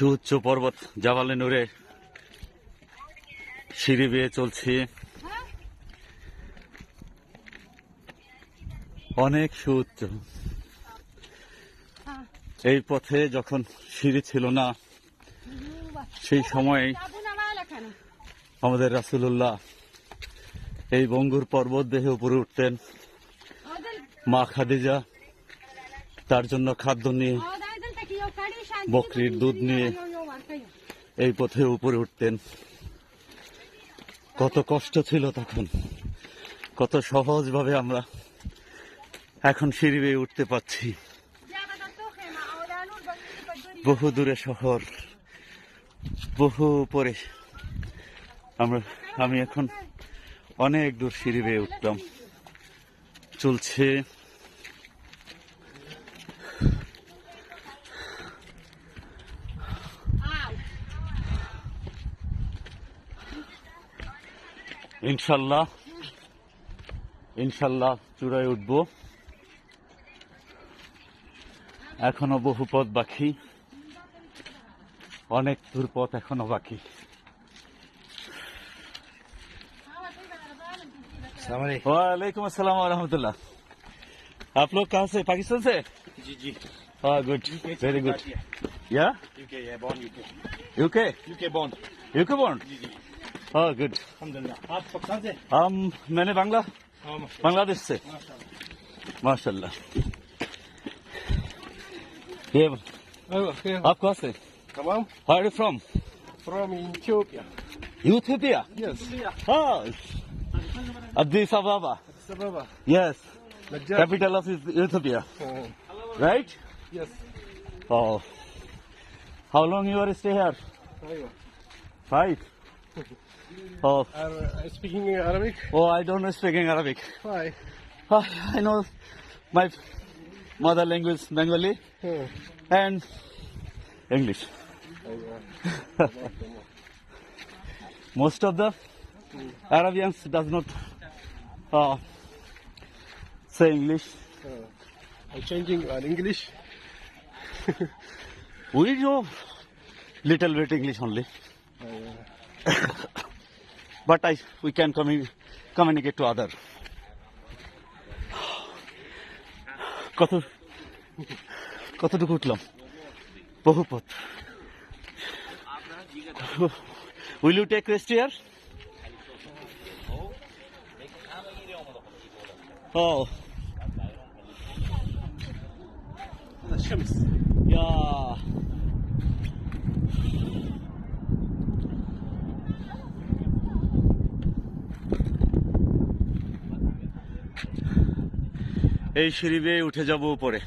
সুউচ্চ পর্বত জাবালে নুরে সিঁড়ি বেয়ে চলছি। অনেক সুউচ্চ। এই পথে যখন সিঁড়ি ছিল না, সেই সময়ে আমাদের রাসুলুল্লাহ এই বঙ্গুর পর্বত দেহে উপরে উঠতেন। মা খাদিজা তার জন্য খাদ্য নিয়ে বকরির দুধ নিয়ে এই পথে উপরে উঠতেন। কত কষ্ট ছিল তখন। কত সহজভাবে আমরা এখন সিঁড়ি বেয়ে উঠতে পারছি। বহু দূরে শহর, বহু উপরে। আমরা, আমি এখন অনেক দূর সিঁড়ি বেয়ে উঠলাম। চলছে ইনশাল্লাহ ইনশাল্লাহ চূড়ায় উঠবো এখনো বহু পথ বাকি অনেক দূর পথ এখনো বাকি वालेकुम अस्सलाम वरहमतुल्लाह आप लोग कहाँ से पाकिस्तान से जी जी हाँ गुड वेरी गुड या यूके या bond UK UK UK bond UK bond जी जी हाँ गुड आप पाकिस्तान से हम मैंने बांग्ला बांग्लादेश से माशाल्लाह ये आप कहाँ से Hello? Where are you from? From Ethiopia. Ethiopia? Yes. Oh. Addis Ababa. Addis Ababa. Yes. Najaf. Capital of Ethiopia. Oh. Right? Yes. Oh. How long you are stay here? Five. Five? of uh, speaking Arabic. Oh, I don't know speaking Arabic. Why? Ah, I know my mother language Bengali and English. Most of the Arabians does not uh, say English. I'm changing on uh, English. we know little bit English only. but I, we can commun communicate to other. কত কতটুকু উঠলাম? বহু পথ will you take rest ইয়ার ও Yeah. এই সিঁড়ি বেয়ে উঠে যাব উপরে।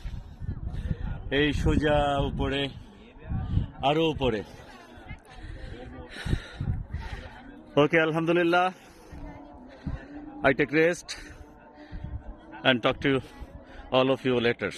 এই সোজা উপরে, আরও উপরে। ওকে, আলহামদুলিল্লাহ। I take rest and talk to all of you later.